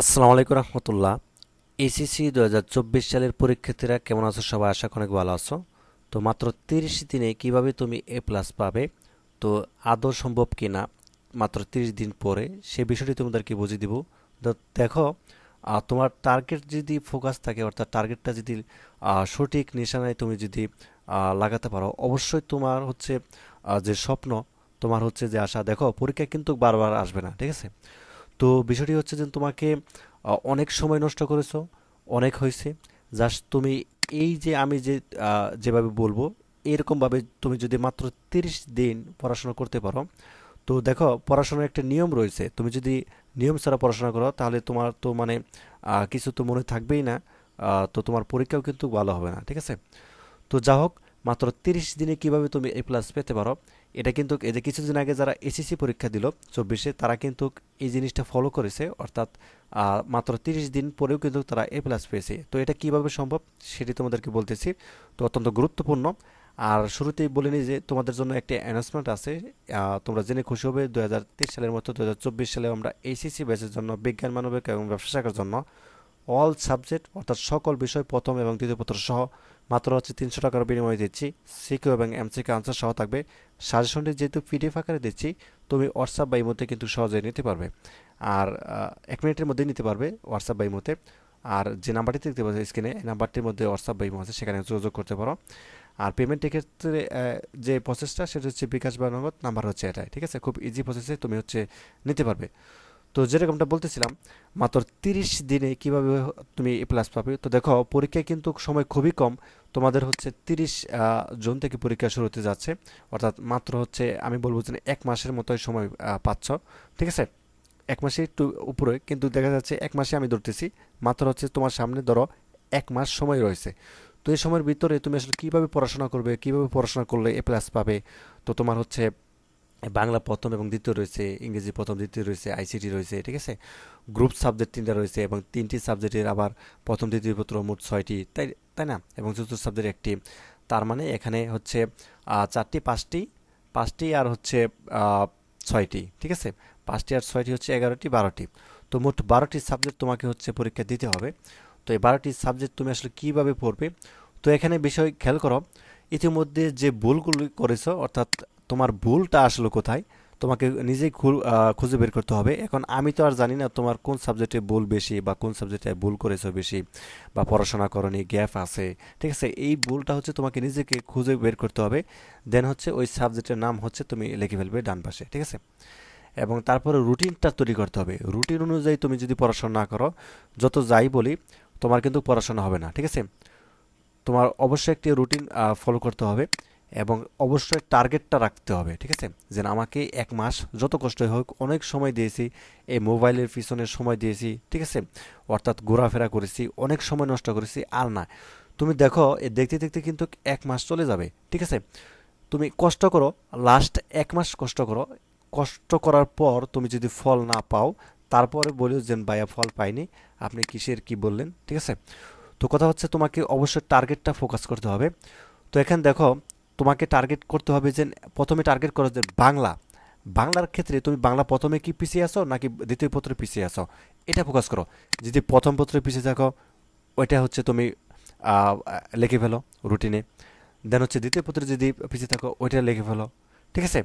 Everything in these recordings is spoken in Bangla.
আসসালামু আলাইকুম রহমতুল্লাহ। এসিসি দু হাজার চব্বিশ সালের পরীক্ষার্থীরা কেমন আছো? সবাই আশা অনেক ভালো আছো। তো মাত্র তিরিশ দিনে কীভাবে তুমি এ প্লাস পাবে? তো আদৌ সম্ভব কি না মাত্র তিরিশ দিন পরে সে বিষয়টি তোমাদেরকে বুঝিয়ে দিব। তো দেখো তোমার টার্গেট যদি ফোকাস থাকে, অর্থাৎ টার্গেটটা যদি সঠিক নিশানায় তুমি যদি লাগাতে পারো, অবশ্যই তোমার হচ্ছে যে স্বপ্ন, তোমার হচ্ছে যে আশা। দেখো, পরীক্ষা কিন্তু বারবার আসবে না, ঠিক আছে? তো বিষয়টি হচ্ছে যে তোমাকে অনেক সময় নষ্ট করেছ, অনেক হয়েছে। জাস্ট তুমি এই যে আমি যে যেভাবে বলব, এরকমভাবে তুমি যদি মাত্র তিরিশ দিন পড়াশোনা করতে পারো, তো দেখো পড়াশোনার একটা নিয়ম রয়েছে। তুমি যদি নিয়ম ছাড়া পড়াশোনা করো, তাহলে তোমার তো মানে কিছু তো মনে থাকবেই না তো তোমার পরীক্ষাও কিন্তু ভালো হবে না, ঠিক আছে? তো যা হোক মাত্র তিরিশ দিনে কীভাবে তুমি এ প্লাস পেতে পারো, এটা কিন্তু এই যে কিছুদিন আগে যারা এসএসসি পরীক্ষা দিল, চব্বিশে তারা কিন্তু এই জিনিসটা ফলো করেছে, অর্থাৎ মাত্র তিরিশ দিন পরেও কিন্তু তারা এ প্লাস পেয়েছে। তো এটা কীভাবে সম্ভব সেটি তোমাদেরকে বলতেছি, তো অত্যন্ত গুরুত্বপূর্ণ। আর শুরুতেই বলে নিই যে তোমাদের জন্য একটি অ্যানাউন্সমেন্ট আছে তোমরা জেনে খুশি হবে দু হাজার তেইশ সালের মতো দু হাজার চব্বিশ সালে আমরা এইচএসসি ব্যাচের জন্য, বিজ্ঞান, মানবিক এবং ব্যবসা শাখার জন্য অল সাবজেক্ট অর্থাৎ সকল বিষয় প্রথম এবং দ্বিতীয় পত্র সহ মাত্র হচ্ছে তিনশো টাকার বিনিময়ে দিচ্ছি। সিকিউ এবং এমসিকিউ আনসার সহ থাকবে। সাজেশনটি যেহেতু পিডিএফ আকারে দিচ্ছি, তুমি হোয়াটসঅ্যাপ বা ইমোতে কিন্তু সহজে নিতে পারবে। আর এক মিনিটের মধ্যেই নিতে পারবে হোয়াটসঅ্যাপ বা ইমোতে আর যে নাম্বারটি দেখতে পাচ্ছ স্ক্রিনে এই নাম্বারটির মধ্যে হোয়াটসঅ্যাপ বা ইমো আছে, সেখানে যোগাযোগ করতে পারো। আর পেমেন্টের ক্ষেত্রে যে প্রসেসটা সেটা হচ্ছে বিকাশ বা নগদ নাম্বার হচ্ছে এটাই, ঠিক আছে? খুব ইজি প্রসেসে তুমি হচ্ছে নিতে পারবে। তো যেরকমটা বলতেছিলাম, মাত্র তিরিশ দিনে কীভাবে তুমি এ প্লাস পাবে? তো দেখো, পরীক্ষায় কিন্তু সময় খুবই কম। তোমাদের হচ্ছে তিরিশ জুন থেকে পরীক্ষা শুরু হতে যাচ্ছে। অর্থাৎ মাত্র হচ্ছে, আমি বলব যে এক মাসের মতোই সময় পাচ্ছ। ঠিক আছে? এক মাসে একটু উপরে, কিন্তু দেখা যাচ্ছে এক মাসে আমি ধরতেছি। মাত্র হচ্ছে তোমার সামনে ধরো এক মাস সময় রয়েছে। তো এই সময়ের ভিতরে তুমি আসলে কীভাবে পড়াশোনা করবে, কীভাবে পড়াশোনা করলে এ প্লাস পাবে? তো তোমার হচ্ছে বাংলা প্রথম এবং দ্বিতীয় রয়েছে, ইংরেজি প্রথম, দ্বিতীয় রয়েছে আইসিটি রয়েছে, ঠিক আছে? গ্রুপ সাবজেক্ট তিনটা রয়েছে এবং তিনটি সাবজেক্টের আবার প্রথম, দ্বিতীয় পত্র মোট ছয়টি, তাই তাই না? এবং চতুর্থ সাবজেক্ট একটি। তার মানে এখানে হচ্ছে চারটি, পাঁচটি পাঁচটি আর হচ্ছে ছয়টি, ঠিক আছে? পাঁচটি আর ছয়টি হচ্ছে এগারোটি, বারোটি। তো মোট বারোটি সাবজেক্ট তোমাকে হচ্ছে পরীক্ষা দিতে হবে। তো এই বারোটি সাবজেক্ট তুমি আসলে কীভাবে পড়বে? তো এখানে বিষয় খেয়াল করো, ইতিমধ্যে যে ভুলগুলি করেছ, অর্থাৎ তোমার ভুলটা আসলো কোথায়? তোমাকে নিজেই খুঁজে বের করতে হবে। এখন আমি তো আর জানি না তোমার কোন সাবজেক্টে ভুল বেশি বা কোন সাবজেক্টে ভুল করেছ বেশি বা পড়াশোনা করনি, গ্যাপ আছে। ঠিক আছে, এই ভুলটা হচ্ছে তোমাকে নিজেকে খুঁজে বের করতে হবে। দেন হচ্ছে ওই সাবজেক্টের নাম হচ্ছে তুমি লিখে ফেলবে ডান পাশে, ঠিক আছে? এবং তারপরে রুটিনটা তৈরি করতে হবে। রুটিন অনুযায়ী তুমি যদি পড়াশোনা না করো, যত যাই বলি, তোমার কিন্তু পড়াশোনা হবে না, ঠিক আছে? তোমার অবশ্যই একটি রুটিন ফলো করতে হবে। এবং অবশ্যই টার্গেটটা রাখতে হবে, ঠিক আছে? যে আমাকে এক মাস যত কষ্টই হোক, অনেক সময় দিয়েছি, এই মোবাইলের পিছনে সময় দিয়েছি, ঠিক আছে? অর্থাৎ ঘোরাফেরা করেছি, অনেক সময় নষ্ট করেছি, আর না। তুমি দেখো, এ দেখতে দেখতে কিন্তু এক মাস চলে যাবে, ঠিক আছে? তুমি কষ্ট করো লাস্ট এক মাস কষ্ট করো। কষ্ট করার পর তুমি যদি ফল না পাও, তারপরে বলিও যে, ভাইয়া, ফল পাইনি। আপনি কিসের কি বললেন, ঠিক আছে? তো কথা হচ্ছে তোমাকে অবশ্যই টার্গেটটা ফোকাস করতে হবে। তো এখানে দেখো তোমাকে টার্গেট করতে হবে যে প্রথমে টার্গেট করো যে বাংলা। বাংলার ক্ষেত্রে তুমি বাংলা প্রথমে কি পিছিয়ে আসো নাকি দ্বিতীয় পত্রে পিছিয়ে আসো এটা ফোকাস করো। যদি প্রথম পত্রে পিছিয়ে থাকো, ওইটা হচ্ছে তুমি লিখে ফেলো রুটিনে দেন হচ্ছে দ্বিতীয় পত্রে যদি পিছিয়ে থাকো, ওইটা লিখে ফেলো। ঠিক আছে?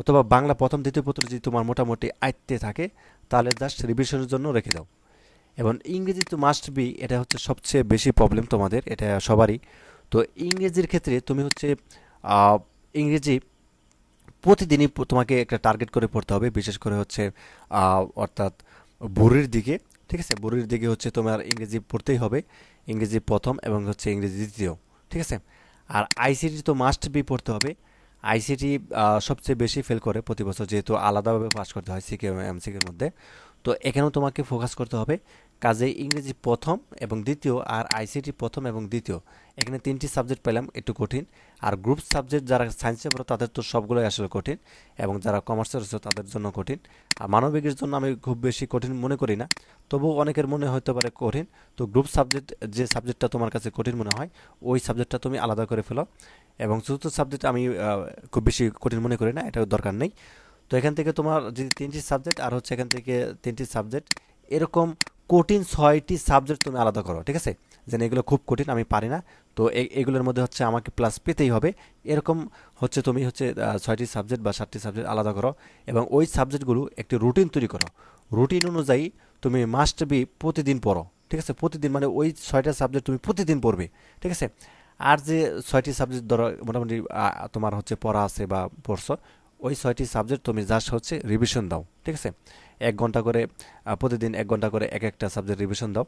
অথবা বাংলা প্রথম দ্বিতীয় পত্র যদি তোমার মোটামুটি আয়ত্তে থাকে, তাহলে জাস্ট রিভিশনের জন্য রেখে দাও। এবং ইংরেজি তো মাস্ট বি এটা হচ্ছে সবচেয়ে বেশি প্রবলেম তোমাদের, এটা সবারই। তো ইংরেজির ক্ষেত্রে তুমি হচ্ছে ইংরেজি প্রতিদিনই তোমাকে একটা টার্গেট করে পড়তে হবে, বিশেষ করে হচ্ছে অর্থাৎ বুড়ির দিকে, ঠিক আছে? বুড়ির দিকে হচ্ছে তোমার ইংরেজি পড়তেই হবে, ইংরেজি প্রথম এবং হচ্ছে ইংরেজি দ্বিতীয়, ঠিক আছে? আর আইসিটি তো মাস্ট বি পড়তে হবে। আইসিটি সবচেয়ে বেশি ফেল করে প্রতি বছর, যেহেতু আলাদাভাবে পাস করতে হয় সিকে এমসিকের মধ্যে। তো এখানেও তোমাকে ফোকাস করতে হবে, কাজে ইংরেজি প্রথম এবং দ্বিতীয় আর আইসিটি প্রথম এবং দ্বিতীয়। এখানে তিনটি সাবজেক্ট পেলাম, একটু কঠিন। আর গ্রুপ সাবজেক্ট যারা সায়েন্সে পড়ো তাদের তো সবগুলোই আসলে কঠিন এবং যারা কমার্সে রয়েছে, তাদের জন্য কঠিন। আর মানবিকের জন্য আমি খুব বেশি কঠিন মনে করি না। তবুও অনেকের মনে হতে পারে কঠিন। তো গ্রুপ সাবজেক্ট যে সাবজেক্টটা তোমার কাছে কঠিন মনে হয়, ওই সাবজেক্টটা তুমি আলাদা করে ফেলো। এবং চতুর্থ সাবজেক্ট আমি খুব বেশি কঠিন মনে করি না এটার দরকার নেই। তো এখান থেকে তোমার যদি তিনটি সাবজেক্ট আর হচ্ছে এখান থেকে তিনটি সাবজেক্ট এরকম কঠিন ছয়টি সাবজেক্ট তুমি আলাদা করো, ঠিক আছে? যেন এগুলো খুব কঠিন, আমি পারি না। তো এগুলোর মধ্যে হচ্ছে আমাকে প্লাস পেতেই হবে। এরকম হচ্ছে তুমি হচ্ছে ছয়টি সাবজেক্ট বা সাতটি সাবজেক্ট আলাদা করো এবং ওই সাবজেক্টগুলো একটি রুটিন তৈরি করো। রুটিন অনুযায়ী তুমি মাস্ট বি প্রতিদিন পড়ো, ঠিক আছে? প্রতিদিন মানে ওই ছয়টা সাবজেক্ট তুমি প্রতিদিন পড়বে, ঠিক আছে? আর যে ছয়টি সাবজেক্ট ধরো, মোটামুটি তোমার হচ্ছে পড়া আছে বা পড়ছো, ওই ছয়টি সাবজেক্ট তুমি জাস্ট হচ্ছে রিভিশন দাও, ঠিক আছে? এক ঘণ্টা করে প্রতিদিন এক ঘণ্টা করে এক একটা সাবজেক্ট রিভিশন দাও,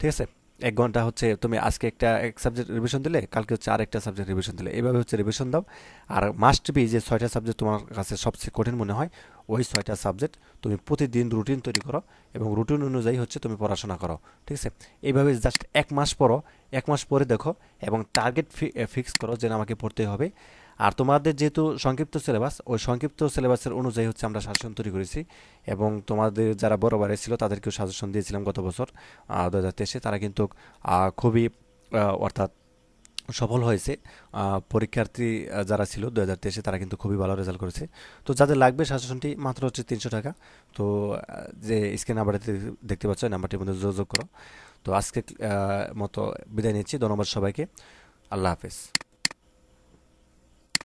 ঠিক আছে? এক ঘণ্টা হচ্ছে তুমি আজকে একটা এক সাবজেক্ট রিভিশন দিলে, কালকে হচ্ছে আর একটা সাবজেক্ট রিভিশন দিলে। এইভাবে হচ্ছে রিভিশন দাও। আর মাস্ট বি যে ছয়টা সাবজেক্ট তোমার কাছে সবচেয়ে কঠিন মনে হয়, ওই ছয়টা সাবজেক্ট তুমি প্রতিদিন রুটিন তৈরি করো এবং রুটিন অনুযায়ী হচ্ছে তুমি পড়াশোনা করো। ঠিক আছে? এইভাবে জাস্ট এক মাস পড়ো। এক মাস পরে দেখো এবং টার্গেট ফিক্স করো যে আমাকে পড়তে হবে। আর তোমাদের যেহেতু সংক্ষিপ্ত সিলেবাস ওই সংক্ষিপ্ত সিলেবাসের অনুযায়ী হচ্ছে আমরা সাজেশন তৈরি করেছি এবং তোমাদের যারা বড় বারে ছিল, তাদেরকেও সাজেশন দিয়েছিলাম গত বছর দু হাজার তেইশে। তারা কিন্তু খুবই অর্থাৎ সফল হয়েছে। পরীক্ষার্থী যারা ছিল দু হাজার তেইশে, তারা কিন্তু খুবই ভালো রেজাল্ট করেছে। তো যাদের লাগবে সাজেশনটি মাত্র হচ্ছে তিনশো টাকা। তো, যে স্ক্রিন নাম্বারে দেখতে পাচ্ছ নাম্বারটির মধ্যে যোগাযোগ করো। তো আজকে মতো বিদায় নিচ্ছি। ধন্যবাদ সবাইকে। আল্লাহ হাফেজ।